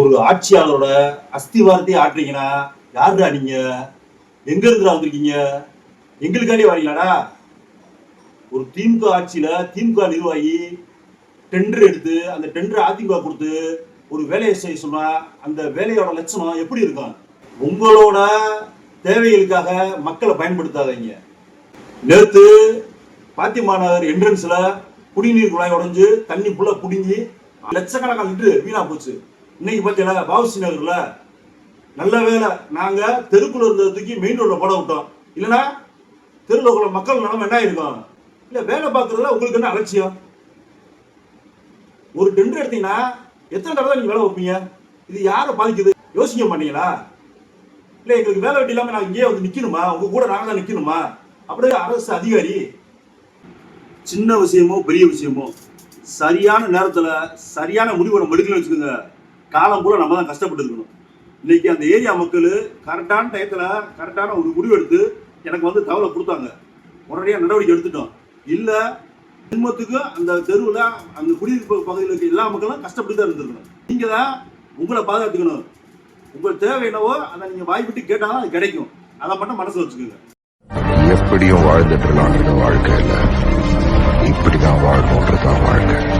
ஒரு ஆட்சியாளரோட அஸ்திவாரத்தை ஆட்டுறீங்கன்னா யாருடா நீங்க? எங்க இருந்துடா வந்திருக்கீங்க? எங்களுக்காண்டி வரீங்களாடா? ஒரு திமுக ஆட்சியில திமுக நிர்வாகி டெண்டர் எடுத்து அந்த டெண்டர் அதிமுக கொடுத்து ஒரு வேலையை செய்ய சொன்னா அந்த வேலையோட லட்சணம் எப்படி இருக்கும்? உங்களோட தேவைகளுக்காக மக்களை பயன்படுத்தாதீங்க. நேற்று பாத்திமா நகர் என்ட்ரன்ஸ்ல குடிநீர் குழாய் உடஞ்சு தண்ணி புள்ள குடிஞ்சி லட்சக்கணக்கான லிட்டரு வீணா போச்சு. இன்னைக்கு பார்த்தீங்கன்னா பாவசி நகரில் நல்ல வேலை நாங்க தெருக்குள்ள இருந்ததுக்கு மெயின் ரோட்ல போட விட்டோம். இல்லைன்னா தெருவில் உள்ள மக்கள் நிலம என்ன ஆயிருக்கும்? இல்லை வேலை பார்க்கறதுல உங்களுக்கு என்ன அலட்சியம்? ஒரு டெண்டர் எடுத்தீங்கன்னா எத்தனை தடவை நீங்கள் வேலை வைப்பீங்க? இது யாரை பாதிக்குது? யோசிக்க மாட்டீங்களா? இல்லை எங்களுக்கு வேலை வெட்டி இல்லாமல் நாங்கள் இங்கேயே வந்து நிக்கணுமா? உங்க கூட நாங்க தான் நிக்கணுமா? அப்படியே அரசு அதிகாரி சின்ன விஷயமோ பெரிய விஷயமோ சரியான நேரத்துல சரியான முடிவு நம்ம எடுக்கணும்னு வச்சுக்கோங்க. காலம் பூரா நம்ம தான் கஷ்டப்பட்டு இருக்கணும் இன்னைக்கு அந்த ஏரியா மக்கள் கரெக்டான டயத்தில் கரெக்டான ஒரு முடிவு எடுத்து எனக்கு வந்து தகவலை கொடுத்தாங்க. உடனடியாக நடவடிக்கை எடுத்துட்டோம். இல்லை குடும்பத்துக்கு அந்த தெருவில் அந்த குடியிருப்பு பகுதியில் இருக்க எல்லா மக்களும் கஷ்டப்பட்டு தான் இருந்திருக்கணும். நீங்கள் தான் உங்களை பாதுகாத்துக்கணும். உங்கள் தேவை என்னவோ அதை நீங்கள் வாய்ப்பிட்டு கேட்டாலும் அது கிடைக்கும். அதை மட்டும் மனசில் வச்சுக்கோங்க. எப்படியும் வாழ்ந்துடலான்றது வாழ்க்கை இல்ல இப்படிதான் வாழ்க்கை.